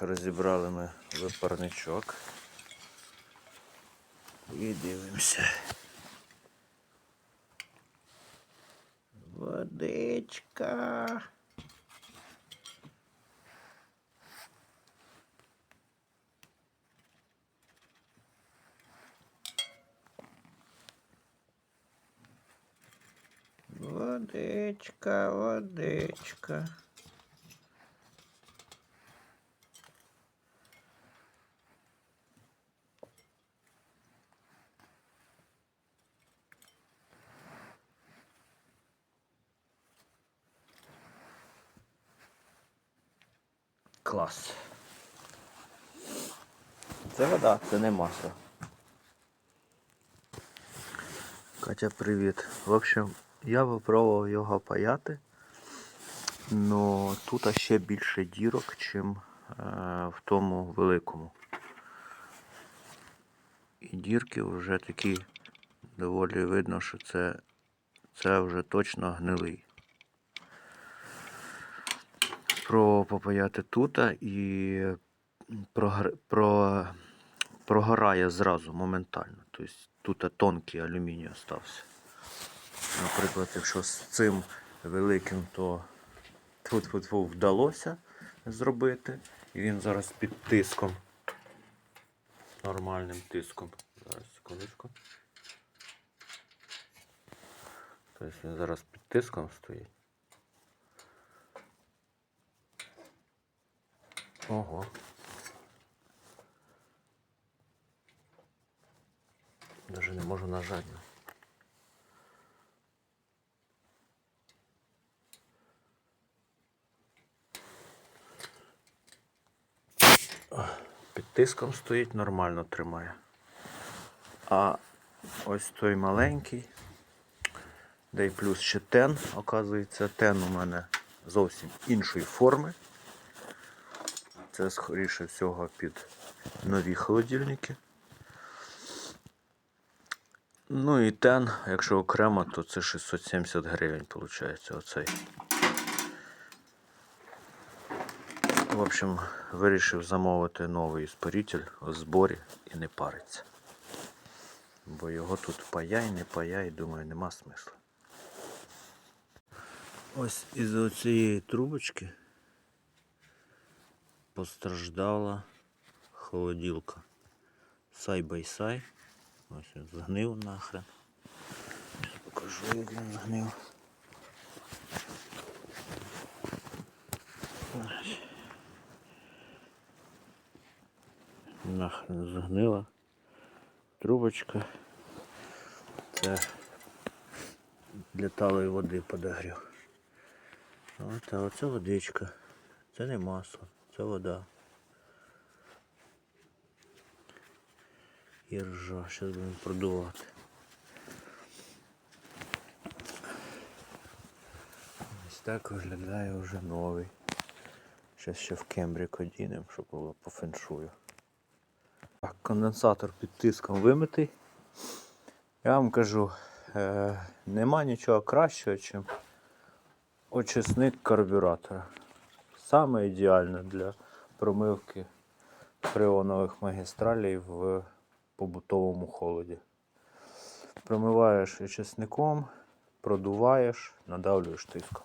Розібрали ми випарничок. І дивимося. Водичка. Водичка, водичка. Клас. Це вода, це не масло. Катя, привіт. В общем, я попробував його паяти, но тут ще більше дірок, чим е, в тому великому. І дірки вже такі доволі видно, що це, це вже точно гнилий. Про попаяти тут і прогорає зразу моментально. Тобто тут тонкий алюміній остався. Наприклад, якщо з цим великим, то тут вдалося зробити. І він зараз під тиском. Нормальним тиском. Зараз секундочку. Тобто він зараз під тиском стоїть. Ого. Даже не можу нажати. Під тиском стоїть, нормально тримає. А ось той маленький, де й плюс ще тен, оказується, тен у мене зовсім іншої форми. Це скоріше всього під нові холодильники. Ну і тен, якщо окремо, то це 670 гривень, виходить, оцей. В общем, вирішив замовити новий споритель у зборі і не париться. Бо його тут паяй, не паяй, думаю, нема смисла. Ось із цієї трубочки постраждала холоділка. Сай-бай-сай. Ось він згнив нахрен. Зараз покажу, як він згнив. Нахрен згнила трубочка. Це для талої води подогрів. От, а оце водичка. Це не масло, це вода. І ржа. Зараз будемо продувати. Ось так виглядає вже новий. Зараз ще в кембрик одінемо, щоб було по феншую. Так, конденсатор під тиском вимитий. Я вам кажу, е, нема нічого кращого, ніж очисник карбюратора. Саме ідеальне для промивки фреонових магістралей в побутовому холоді. Промиваєш очисником, продуваєш, надавлюєш тиском.